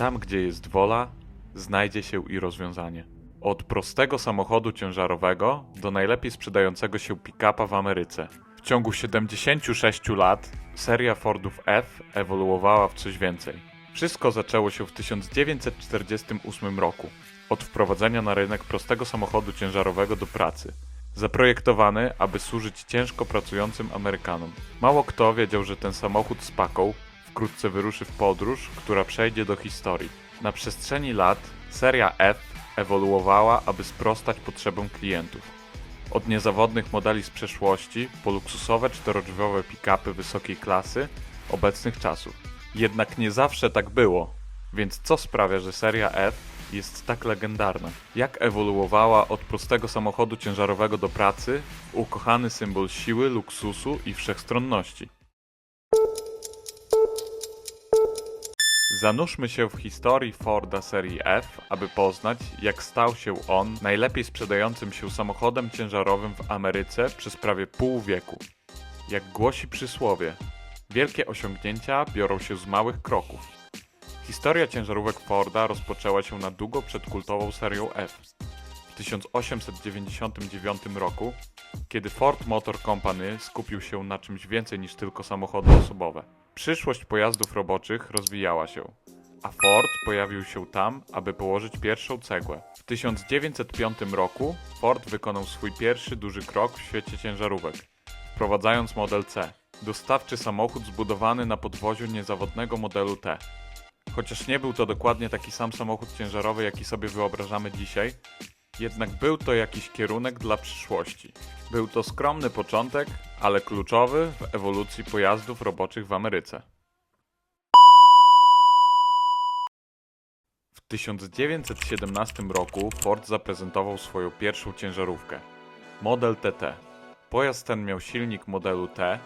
Tam, gdzie jest wola, znajdzie się i rozwiązanie. Od prostego samochodu ciężarowego do najlepiej sprzedającego się pick-upa w Ameryce. W ciągu 76 lat seria Fordów F ewoluowała w coś więcej. Wszystko zaczęło się w 1948 roku od wprowadzenia na rynek prostego samochodu ciężarowego do pracy. Zaprojektowany, aby służyć ciężko pracującym Amerykanom. Mało kto wiedział, że ten samochód z paką wkrótce wyruszy w podróż, która przejdzie do historii. Na przestrzeni lat seria F ewoluowała, aby sprostać potrzebom klientów. Od niezawodnych modeli z przeszłości po luksusowe czterodrzwiowe pick-upy wysokiej klasy obecnych czasów. Jednak nie zawsze tak było, więc co sprawia, że seria F jest tak legendarna? Jak ewoluowała od prostego samochodu ciężarowego do pracy ukochany symbol siły, luksusu i wszechstronności? Zanurzmy się w historii Forda serii F, aby poznać, jak stał się on najlepiej sprzedającym się samochodem ciężarowym w Ameryce przez prawie pół wieku. Jak głosi przysłowie, wielkie osiągnięcia biorą się z małych kroków. Historia ciężarówek Forda rozpoczęła się na długo przed kultową serią F. W 1899 roku, kiedy Ford Motor Company skupił się na czymś więcej niż tylko samochody osobowe. Przyszłość pojazdów roboczych rozwijała się, a Ford pojawił się tam, aby położyć pierwszą cegłę. W 1905 roku Ford wykonał swój pierwszy duży krok w świecie ciężarówek, wprowadzając model C, dostawczy samochód zbudowany na podwoziu niezawodnego modelu T. Chociaż nie był to dokładnie taki sam samochód ciężarowy, jaki sobie wyobrażamy dzisiaj, jednak był to jakiś kierunek dla przyszłości. Był to skromny początek, ale kluczowy w ewolucji pojazdów roboczych w Ameryce. W 1917 roku Ford zaprezentował swoją pierwszą ciężarówkę model TT. Pojazd ten miał silnik modelu T,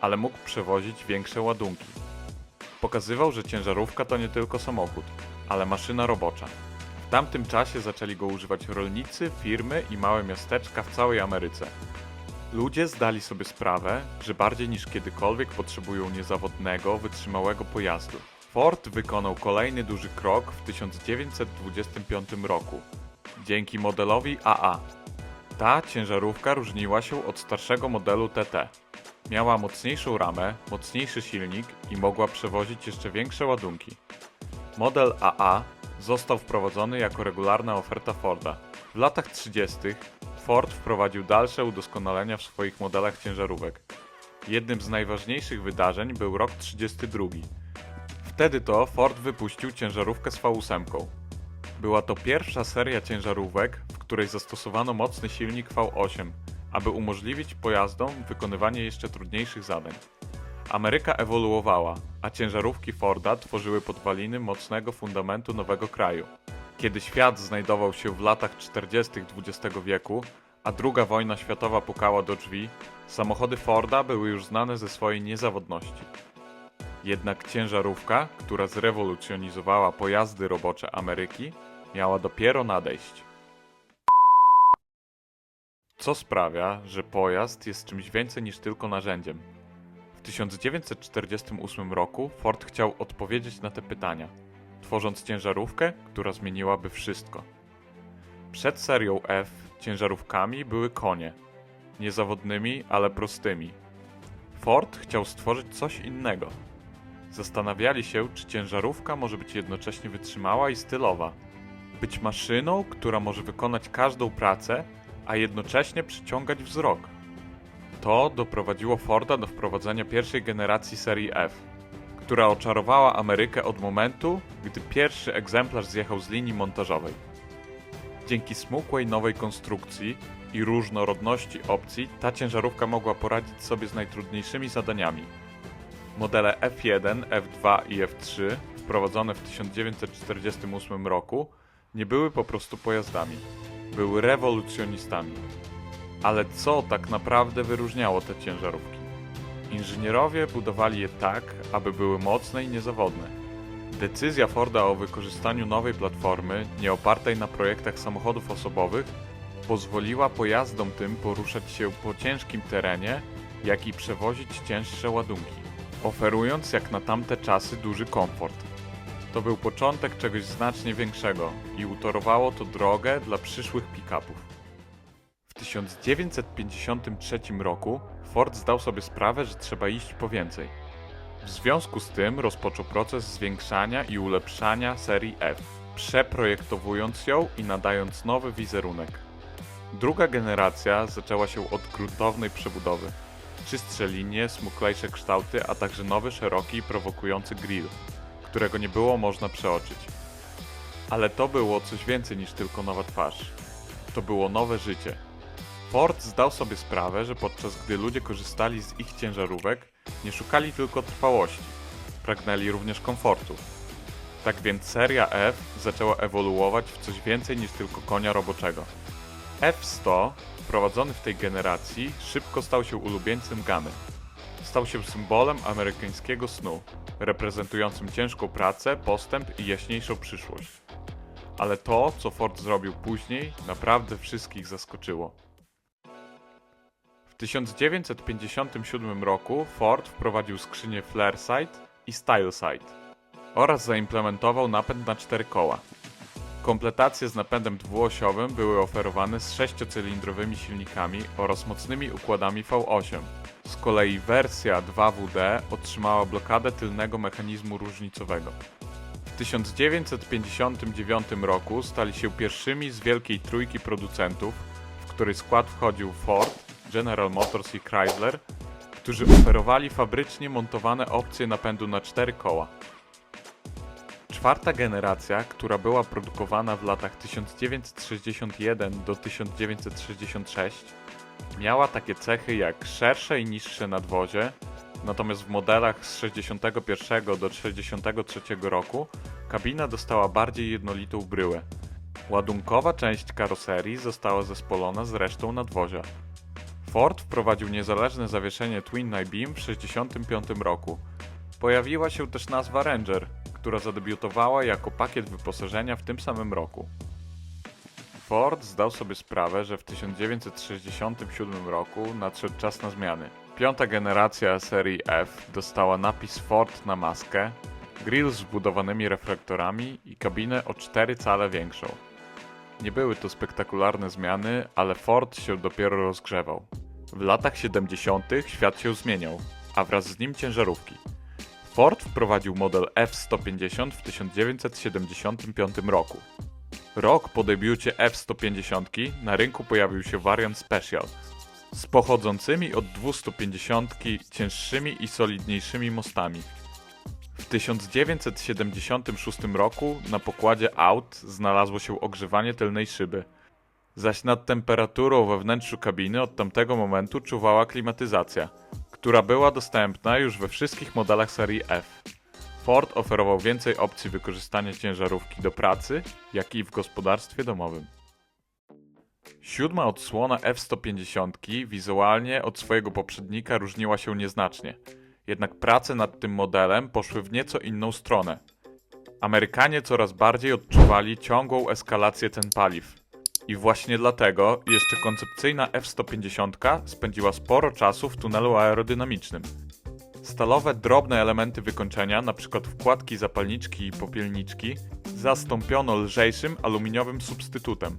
ale mógł przewozić większe ładunki. Pokazywał, że ciężarówka to nie tylko samochód, ale maszyna robocza. Tamtym czasie zaczęli go używać rolnicy, firmy i małe miasteczka w całej Ameryce. Ludzie zdali sobie sprawę, że bardziej niż kiedykolwiek potrzebują niezawodnego, wytrzymałego pojazdu. Ford wykonał kolejny duży krok w 1925 roku dzięki modelowi AA. Ta ciężarówka różniła się od starszego modelu TT. Miała mocniejszą ramę, mocniejszy silnik i mogła przewozić jeszcze większe ładunki. Model AA został wprowadzony jako regularna oferta Forda. W latach 30. Ford wprowadził dalsze udoskonalenia w swoich modelach ciężarówek. Jednym z najważniejszych wydarzeń był rok 32. Wtedy to Ford wypuścił ciężarówkę z V8. Była to pierwsza seria ciężarówek, w której zastosowano mocny silnik V8, aby umożliwić pojazdom wykonywanie jeszcze trudniejszych zadań. Ameryka ewoluowała, a ciężarówki Forda tworzyły podwaliny mocnego fundamentu nowego kraju. Kiedy świat znajdował się w latach 40. XX wieku, a II wojna światowa pukała do drzwi, samochody Forda były już znane ze swojej niezawodności. Jednak ciężarówka, która zrewolucjonizowała pojazdy robocze Ameryki, miała dopiero nadejść. Co sprawia, że pojazd jest czymś więcej niż tylko narzędziem? W 1948 roku Ford chciał odpowiedzieć na te pytania, tworząc ciężarówkę, która zmieniłaby wszystko. Przed serią F ciężarówkami były konie, niezawodnymi, ale prostymi. Ford chciał stworzyć coś innego. Zastanawiali się, czy ciężarówka może być jednocześnie wytrzymała i stylowa. Być maszyną, która może wykonać każdą pracę, a jednocześnie przyciągać wzrok. To doprowadziło Forda do wprowadzenia pierwszej generacji serii F, która oczarowała Amerykę od momentu, gdy pierwszy egzemplarz zjechał z linii montażowej. Dzięki smukłej nowej konstrukcji i różnorodności opcji, ta ciężarówka mogła poradzić sobie z najtrudniejszymi zadaniami. Modele F1, F2 i F3, wprowadzone w 1948 roku, nie były po prostu pojazdami, były rewolucjonistami. Ale co tak naprawdę wyróżniało te ciężarówki? Inżynierowie budowali je tak, aby były mocne i niezawodne. Decyzja Forda o wykorzystaniu nowej platformy, nie opartej na projektach samochodów osobowych, pozwoliła pojazdom tym poruszać się po ciężkim terenie, jak i przewozić cięższe ładunki, oferując jak na tamte czasy duży komfort. To był początek czegoś znacznie większego i utorowało to drogę dla przyszłych pick-upów. W 1953 roku Ford zdał sobie sprawę, że trzeba iść po więcej. W związku z tym rozpoczął proces zwiększania i ulepszania serii F, przeprojektowując ją i nadając nowy wizerunek. Druga generacja zaczęła się od gruntownej przebudowy. Czystsze linie, smuklejsze kształty, a także nowy, szeroki i prowokujący grill, którego nie było można przeoczyć. Ale to było coś więcej niż tylko nowa twarz. To było nowe życie. Ford zdał sobie sprawę, że podczas gdy ludzie korzystali z ich ciężarówek, nie szukali tylko trwałości, pragnęli również komfortu. Tak więc seria F zaczęła ewoluować w coś więcej niż tylko konia roboczego. F100, wprowadzony w tej generacji, szybko stał się ulubieńcem gamy. Stał się symbolem amerykańskiego snu, reprezentującym ciężką pracę, postęp i jaśniejszą przyszłość. Ale to, co Ford zrobił później, naprawdę wszystkich zaskoczyło. W 1957 roku Ford wprowadził skrzynię Flareside i Styleside oraz zaimplementował napęd na cztery koła. Kompletacje z napędem dwuosiowym były oferowane z sześciocylindrowymi silnikami oraz mocnymi układami V8. Z kolei wersja 2WD otrzymała blokadę tylnego mechanizmu różnicowego. W 1959 roku stali się pierwszymi z wielkiej trójki producentów, w której skład wchodził Ford, General Motors i Chrysler, którzy oferowali fabrycznie montowane opcje napędu na cztery koła. Czwarta generacja, która była produkowana w latach 1961 do 1966, miała takie cechy jak szersze i niższe nadwozie, natomiast w modelach z 61 do 63 roku kabina dostała bardziej jednolitą bryłę. Ładunkowa część karoserii została zespolona z resztą nadwozia. Ford wprowadził niezależne zawieszenie Twin I-Beam w 65 roku. Pojawiła się też nazwa Ranger, która zadebiutowała jako pakiet wyposażenia w tym samym roku. Ford zdał sobie sprawę, że w 1967 roku nadszedł czas na zmiany. Piąta generacja serii F dostała napis Ford na maskę, grill z wbudowanymi reflektorami i kabinę o 4 cale większą. Nie były to spektakularne zmiany, ale Ford się dopiero rozgrzewał. W latach 70. świat się zmieniał, a wraz z nim ciężarówki. Ford wprowadził model F-150 w 1975 roku. Rok po debiucie F-150 na rynku pojawił się wariant Special z pochodzącymi od 250 cięższymi i solidniejszymi mostami. W 1976 roku na pokładzie aut znalazło się ogrzewanie tylnej szyby, zaś nad temperaturą we wnętrzu kabiny od tamtego momentu czuwała klimatyzacja, która była dostępna już we wszystkich modelach serii F. Ford oferował więcej opcji wykorzystania ciężarówki do pracy, jak i w gospodarstwie domowym. Siódma odsłona F-150 wizualnie od swojego poprzednika różniła się nieznacznie. Jednak prace nad tym modelem poszły w nieco inną stronę. Amerykanie coraz bardziej odczuwali ciągłą eskalację cen paliw. I właśnie dlatego jeszcze koncepcyjna F-150 spędziła sporo czasu w tunelu aerodynamicznym. Stalowe, drobne elementy wykończenia, np. wkładki zapalniczki i popielniczki, zastąpiono lżejszym aluminiowym substytutem.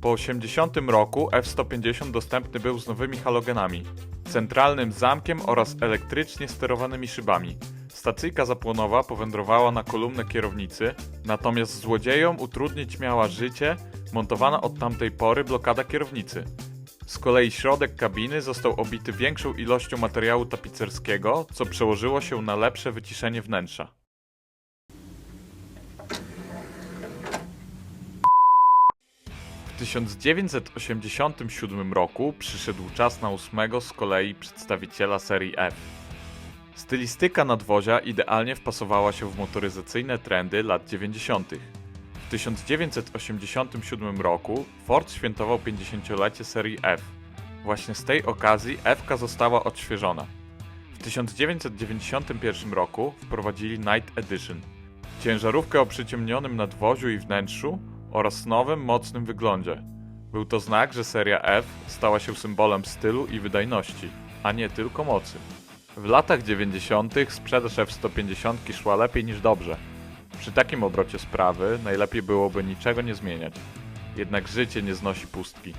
Po 80 roku F-150 dostępny był z nowymi halogenami, centralnym zamkiem oraz elektrycznie sterowanymi szybami. Stacyjka zapłonowa powędrowała na kolumnę kierownicy, natomiast złodziejom utrudnić miała życie montowana od tamtej pory blokada kierownicy. Z kolei środek kabiny został obity większą ilością materiału tapicerskiego, co przełożyło się na lepsze wyciszenie wnętrza. W 1987 roku przyszedł czas na ósmego z kolei przedstawiciela serii F. Stylistyka nadwozia idealnie wpasowała się w motoryzacyjne trendy lat 90. W 1987 roku Ford świętował 50-lecie serii F. Właśnie z tej okazji F została odświeżona. W 1991 roku wprowadzili Night Edition. Ciężarówkę o przyciemnionym nadwoziu i wnętrzu oraz nowym, mocnym wyglądzie. Był to znak, że seria F stała się symbolem stylu i wydajności, a nie tylko mocy. W latach 90. sprzedaż F-150 szła lepiej niż dobrze. Przy takim obrocie sprawy najlepiej byłoby niczego nie zmieniać. Jednak życie nie znosi pustki.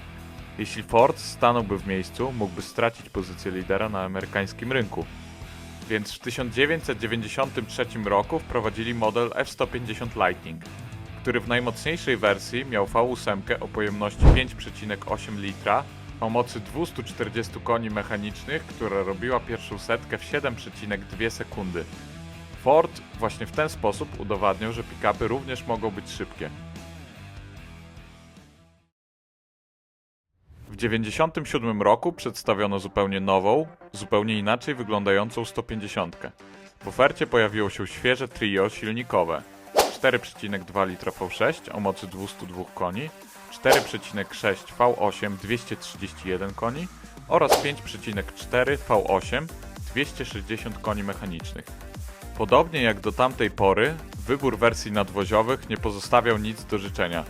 Jeśli Ford stanąłby w miejscu, mógłby stracić pozycję lidera na amerykańskim rynku. Więc w 1993 roku wprowadzili model F-150 Lightning, który w najmocniejszej wersji miał V8 o pojemności 5,8 litra o mocy 240 koni mechanicznych, która robiła pierwszą setkę w 7,2 sekundy. Ford właśnie w ten sposób udowadniał, że pick-upy również mogą być szybkie. W 1997 roku przedstawiono zupełnie nową, zupełnie inaczej wyglądającą 150. W ofercie pojawiło się świeże trio silnikowe 4,2 litra V6 o mocy 202 koni, 4,6 V8 231 koni oraz 5,4 V8 260 koni mechanicznych. Podobnie jak do tamtej pory, wybór wersji nadwoziowych nie pozostawiał nic do życzenia.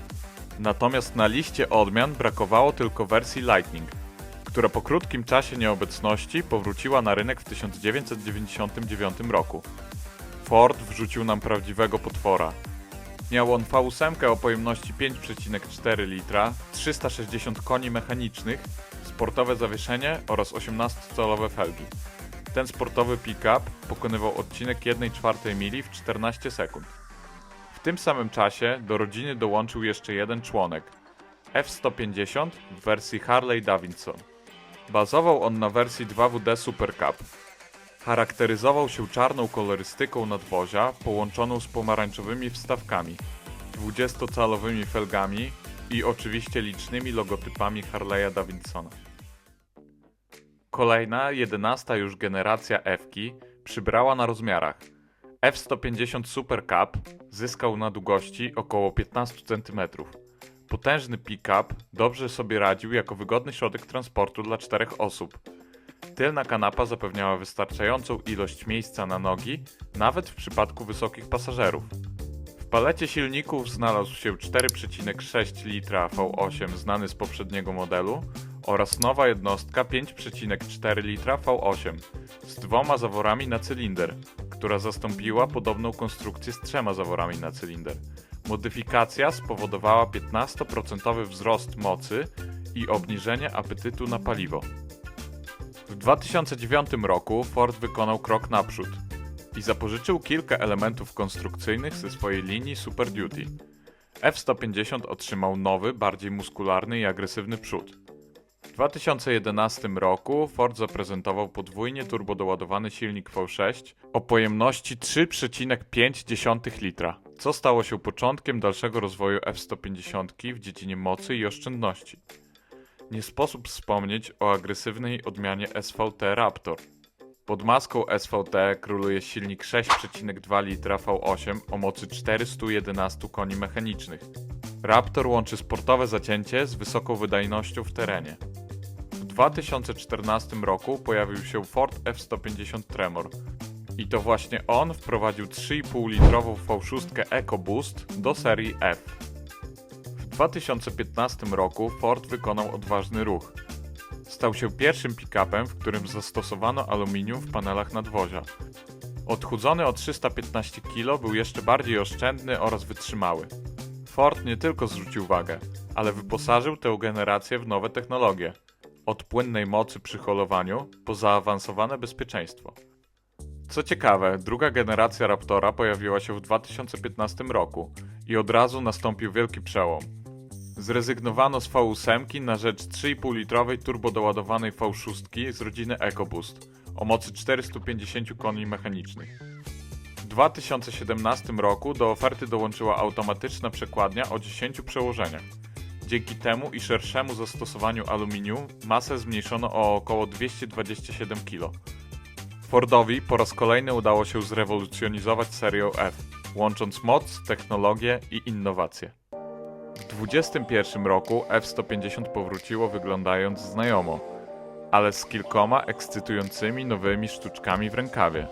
Natomiast na liście odmian brakowało tylko wersji Lightning, która po krótkim czasie nieobecności powróciła na rynek w 1999 roku. Ford wrzucił nam prawdziwego potwora. Miał on V8 o pojemności 5,4 litra, 360 koni mechanicznych, sportowe zawieszenie oraz 18-calowe felgi. Ten sportowy pick-up pokonywał odcinek 1,4 mili w 14 sekund. W tym samym czasie do rodziny dołączył jeszcze jeden członek F-150 w wersji Harley Davidson. Bazował on na wersji 2WD Super Cup. Charakteryzował się czarną kolorystyką nadwozia połączoną z pomarańczowymi wstawkami, 20-calowymi felgami i oczywiście licznymi logotypami Harley'a Davidsona. Kolejna, jedenasta już generacja F-ki przybrała na rozmiarach. F-150 Super Cup zyskał na długości około 15 cm. Potężny pick-up dobrze sobie radził jako wygodny środek transportu dla czterech osób. Tylna kanapa zapewniała wystarczającą ilość miejsca na nogi, nawet w przypadku wysokich pasażerów. W palecie silników znalazł się 4,6 litra V8 znany z poprzedniego modelu oraz nowa jednostka 5,4 litra V8 z dwoma zaworami na cylinder, która zastąpiła podobną konstrukcję z trzema zaworami na cylinder. Modyfikacja spowodowała 15% wzrost mocy i obniżenie apetytu na paliwo. W 2009 roku Ford wykonał krok naprzód i zapożyczył kilka elementów konstrukcyjnych ze swojej linii Super Duty. F-150 otrzymał nowy, bardziej muskularny i agresywny przód. W 2011 roku Ford zaprezentował podwójnie turbodoładowany silnik V6 o pojemności 3,5 litra, co stało się początkiem dalszego rozwoju F-150 w dziedzinie mocy i oszczędności. Nie sposób wspomnieć o agresywnej odmianie SVT Raptor. Pod maską SVT króluje silnik 6,2 litra V8 o mocy 411 koni mechanicznych. Raptor łączy sportowe zacięcie z wysoką wydajnością w terenie. W 2014 roku pojawił się Ford F-150 Tremor. I to właśnie on wprowadził 3,5-litrową V6 EcoBoost do serii F. W 2015 roku Ford wykonał odważny ruch. Stał się pierwszym pick-upem, w którym zastosowano aluminium w panelach nadwozia. Odchudzony o 315 kg był jeszcze bardziej oszczędny oraz wytrzymały. Ford nie tylko zwrócił wagę, ale wyposażył tę generację w nowe technologie. Od płynnej mocy przy holowaniu po zaawansowane bezpieczeństwo. Co ciekawe, druga generacja Raptora pojawiła się w 2015 roku i od razu nastąpił wielki przełom. Zrezygnowano z V8 na rzecz 3,5-litrowej turbodoładowanej V6 z rodziny EcoBoost o mocy 450 koni mechanicznych. W 2017 roku do oferty dołączyła automatyczna przekładnia o 10 przełożeniach. Dzięki temu i szerszemu zastosowaniu aluminium masę zmniejszono o około 227 kg. Fordowi po raz kolejny udało się zrewolucjonizować serię F, łącząc moc, technologię i innowacje. W 2021 roku F-150 powróciło wyglądając znajomo, ale z kilkoma ekscytującymi nowymi sztuczkami w rękawie.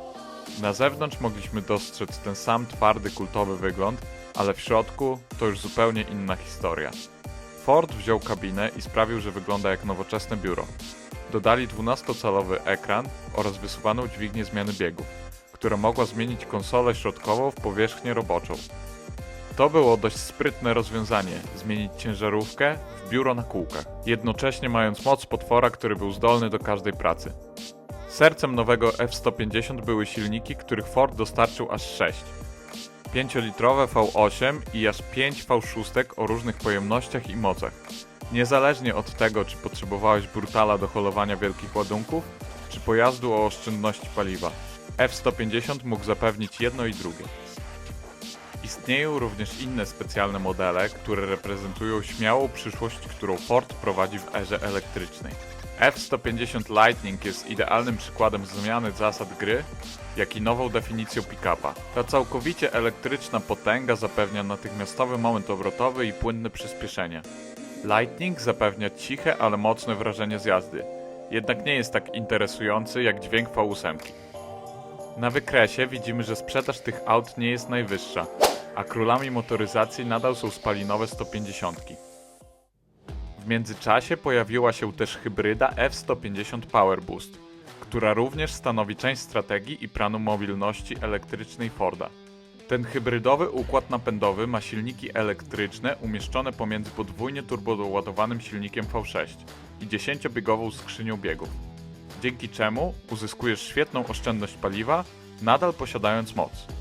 Na zewnątrz mogliśmy dostrzec ten sam twardy kultowy wygląd, ale w środku to już zupełnie inna historia. Ford wziął kabinę i sprawił, że wygląda jak nowoczesne biuro. Dodali 12-calowy ekran oraz wysuwaną dźwignię zmiany biegów, która mogła zmienić konsolę środkową w powierzchnię roboczą. To było dość sprytne rozwiązanie zmienić ciężarówkę w biuro na kółkach, jednocześnie mając moc potwora, który był zdolny do każdej pracy. Sercem nowego F-150 były silniki, których Ford dostarczył aż 6. 5-litrowe V8 i aż 5 V6 o różnych pojemnościach i mocach. Niezależnie od tego, czy potrzebowałeś brutala do holowania wielkich ładunków, czy pojazdu o oszczędności paliwa. F-150 mógł zapewnić jedno i drugie. Istnieją również inne specjalne modele, które reprezentują śmiałą przyszłość, którą Ford prowadzi w erze elektrycznej. F-150 Lightning jest idealnym przykładem zmiany zasad gry, jak i nową definicją pick-upa. Ta całkowicie elektryczna potęga zapewnia natychmiastowy moment obrotowy i płynne przyspieszenie. Lightning zapewnia ciche, ale mocne wrażenie z jazdy, jednak nie jest tak interesujący jak dźwięk V8. Na wykresie widzimy, że sprzedaż tych aut nie jest najwyższa, a królami motoryzacji nadal są spalinowe 150. W międzyczasie pojawiła się też hybryda F-150 Power Boost, która również stanowi część strategii i planu mobilności elektrycznej Forda. Ten hybrydowy układ napędowy ma silniki elektryczne umieszczone pomiędzy podwójnie turbodoładowanym silnikiem V6 i 10-biegową skrzynią biegów, dzięki czemu uzyskujesz świetną oszczędność paliwa, nadal posiadając moc.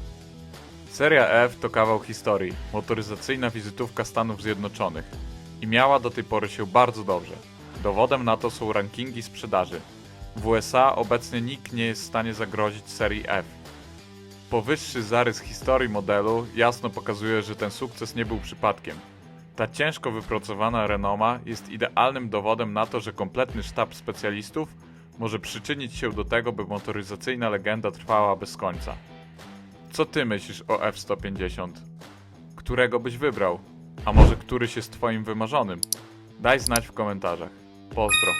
Seria F to kawał historii, motoryzacyjna wizytówka Stanów Zjednoczonych i miała do tej pory się bardzo dobrze. Dowodem na to są rankingi sprzedaży. W USA obecnie nikt nie jest w stanie zagrozić serii F. Powyższy zarys historii modelu jasno pokazuje, że ten sukces nie był przypadkiem. Ta ciężko wypracowana renoma jest idealnym dowodem na to, że kompletny sztab specjalistów może przyczynić się do tego, by motoryzacyjna legenda trwała bez końca. Co ty myślisz o F-150? Którego byś wybrał? A może któryś jest twoim wymarzonym? Daj znać w komentarzach. Pozdro.